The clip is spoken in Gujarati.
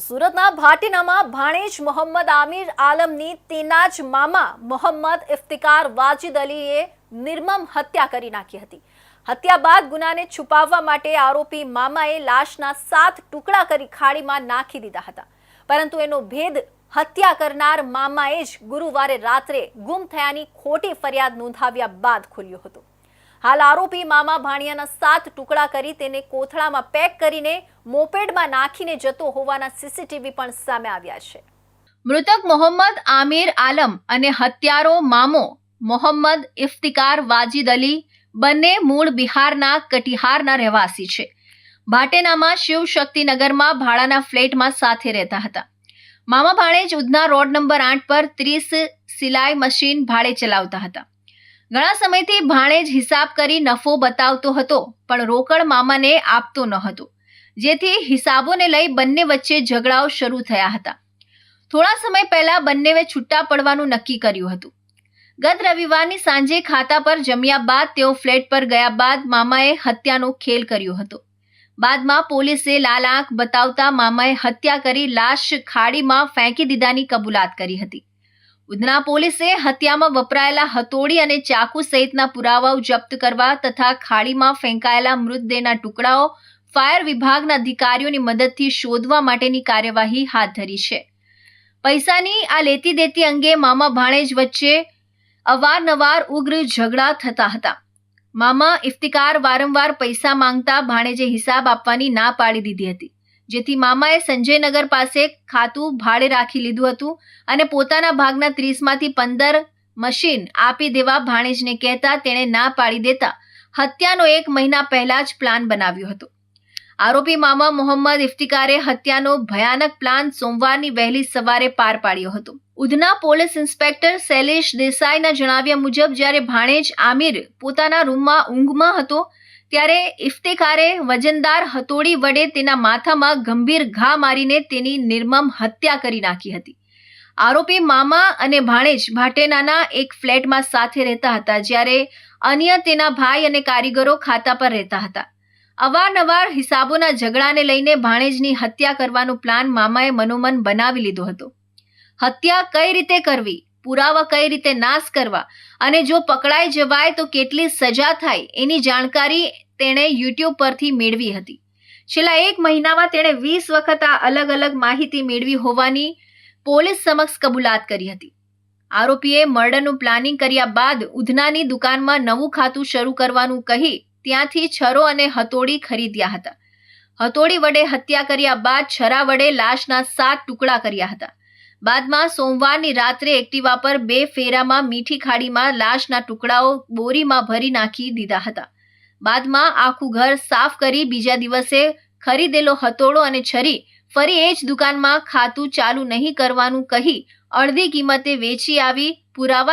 સુરતના ભાટીનામાં ભાણેજ મોહમ્મદ આમિર આલમની તેના જ મામા મોહમ્મદ ઇફ્તિકાર વાજિદ અલીએ નિર્મમ હત્યા કરી નાખી હતી. હત્યા બાદ ગુનાને છુપાવવા માટે આરોપી મામાએ લાશના સાત ટુકડા કરી ખાડીમાં નાખી દીધા હતા. પરંતુ એનો ભેદ હત્યા કરનાર મામાએ જ ગુરુવારે રાત્રે ગુમ થયાની ખોટી ફરિયાદ નોંધાવ્યા બાદ ખુલ્યો હતો. હાલ આરોપી મામા ભાણિયાના સાત ટુકડા કરી તેને કોથળામાં પેક કરીને મોપેડમાં નાખીને જતો હોવાના સીસીટીવી પણ સામે આવ્યા છે. મૃતક મોહમ્મદ આમિર આલમ અને હત્યારો મામો મોહમ્મદ ઇફ્તિકાર વાજિદ અલી બંને મૂળ બિહારના કટિહારના રહેવાસી છે. ભાટેનામાં શિવશક્તિનગરમાં ભાડાના ફ્લેટમાં સાથે રહેતા હતા. મામા ભાણેજ ઉધના રોડ નંબર આઠ પર ત્રીસ સિલાઈ મશીન ભાડે ચલાવતા હતા. ઘણા સમયથી ભાણેજ હિસાબ કરી નફો બતાવતો હતો, પણ રોકડ મામાને આપતો ન હતો. જેથી હિસાબોને લઈ બંને વચ્ચે ઝઘડાઓ શરૂ થયા હતા. થોડા સમય પહેલા બંનેએ છૂટા પડવાનું નક્કી કર્યું હતું. ગત રવિવારની સાંજે ખાતા પર જમ્યા બાદ તેઓ ફ્લેટ પર ગયા બાદ મામાએ હત્યાનો ખેલ કર્યો હતો. બાદમાં પોલીસે લાલ આંખ બતાવતા મામાએ હત્યા કરી લાશ ખાડીમાં ફેંકી દીધાની કબૂલાત કરી હતી. ઉધના પોલીસે હત્યામાં વપરાયેલા હથોડી અને ચાકુ સહિતના પુરાવાઓ જપ્ત કરવા તથા ખાડીમાં ફેંકાયેલા મૃતદેહના ટુકડાઓ ફાયર વિભાગના અધિકારીઓની મદદથી શોધવા માટેની કાર્યવાહી હાથ ધરી છે. પૈસાની આ લેતી દેતી અંગે મામા ભાણેજ વચ્ચે અવારનવાર ઉગ્ર ઝઘડા થતા હતા. મામા ઇફ્તિકાર વારંવાર પૈસા માંગતા ભાણેજે હિસાબ આપવાની ના પાડી દીધી હતી. જેથી મામાએ સંજયનગર પાસે ખાતું ભાડે રાખી લીધું હતું અને પોતાના ભાગના ત્રીસમાંથી પંદર મશીન આપી દેવા ભાણેજને કહેતા તેણે ના પાડી દેતા હત્યાનો એક મહિના પહેલા જ પ્લાન બનાવ્યો હતો. આરોપી મામા મોહમ્મદ ઇફ્તિકારે હત્યાનો ભયાનક પ્લાન સોમવારની વહેલી સવારે પાર પાડ્યો હતો. ઉધના પોલીસ ઇન્સ્પેક્ટર શૈલેષ દેસાઈના જણાવ્યા મુજબ જ્યારે ભાણેજ આમિર પોતાના રૂમમાં ઊંઘમાં હતો ત્યારે ઇફ્તિકારે વજનદાર હથોડી વડે તેના માથામાં ગંભીર ઘા મારીને તેની નિર્મમ હત્યા કરી નાખી હતી. આરોપી મામા અને ભાણેજ ભાટેનાના એક ફ્લેટમાં સાથે રહેતા હતા, જ્યારે અન્ય તેના ભાઈ અને કારીગરો ખાતા પર રહેતા હતા. અવારનવાર હિસાબોના ઝઘડાને લઈને ભાણેજની હત્યા કરવાનો પ્લાન મામાએ મનોમન બનાવી લીધો હતો. હત્યા કઈ રીતે કરવી? પુરાવા કઈ રીતે નાશ કરવા? અને જો પકડાઈ જવાય તો કેટલી સજા થાય? એની જાણકારી તેણે યુટ્યુબ પરથી મેળવી હતી. છેલ્લા એક મહિનામાં તેણે વીસ વખત આ અલગ અલગ માહિતી મેળવી હોવાની પોલીસ સમક્ષ કબૂલાત કરી હતી. આરોપીએ મર્ડરનું પ્લાનિંગ કર્યા બાદ ઉધનાની દુકાનમાં નવું ખાતું શરૂ કરવાનું કહી ત્યાંથી છરો અને હથોડી ખરીદ્યા હતા. હથોડી વડે હત્યા કર્યા બાદ છરા વડે લાશના સાત ટુકડા કર્યા હતા. બાદમાં સોમવારની રાત્રે એક્ટિવા પર બે ફેરામાં મીઠી ખાડીમાં લાશના ટુકડાઓ બોરીમાં ભરી નાખી દીધા હતા. બાદમાં આખું ઘર સાફ કરી બીજા દિવસે ખરીદેલો હથોડો અને છરી ફરી એ જ દુકાનમાં ખાતું ચાલુ નહીં કરવાનું કહી અડધી કિંમતે વેચી આવી પુરાવા